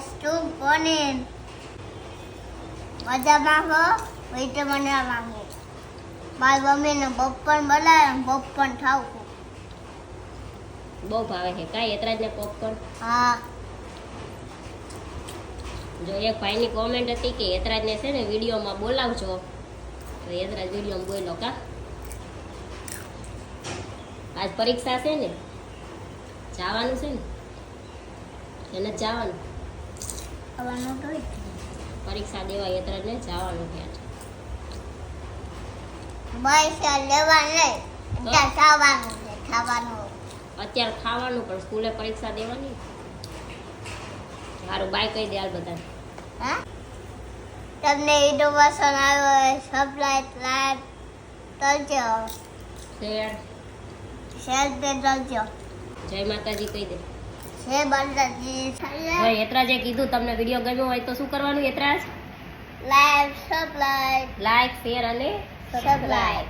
વસ્તુ કોને મજામાં હો? વૈતે મને માંગુ. મારી મમ્મીને બપ્પન બનાવે ને બપ્પન ખાવું. બહુ ભાવે છે. કાંઈ એતરાજને પોપકોર્ન હા. જો એક ભાઈની કોમેન્ટ હતી કે એતરાજને છે ને વિડીયોમાં બોલાવજો. તો એતરાજ વિડીયોમાં બોલો કા? આજ પરીક્ષા છે ને? જવાનું છે ને? એને જવાનું. ખાવાનું તો પરીક્ષા દેવા એતરાજને જવાનું છે પરીક્ષા લેવા નહીં ખાવાનું છે ખાવાનું. અત્યારે ખાવાનું પણ સ્કૂલે પરીક્ષા દેવાની? સારું બાય કહી દે હાલ બધાને. હા? તમને ઇનોવેશન આવ્યો હોય સપ્લાય લાઈટ કરજો. શેર શેર કરજો. જય માતાજી કહી દે. છે બંધાજી ભાઈ એતરાજે કીધું તમને વીડિયો ગમ્યો હોય તો શું કરવાનું એતરાજ લાઈક સબ લાઈક શેર અને સપ્લાય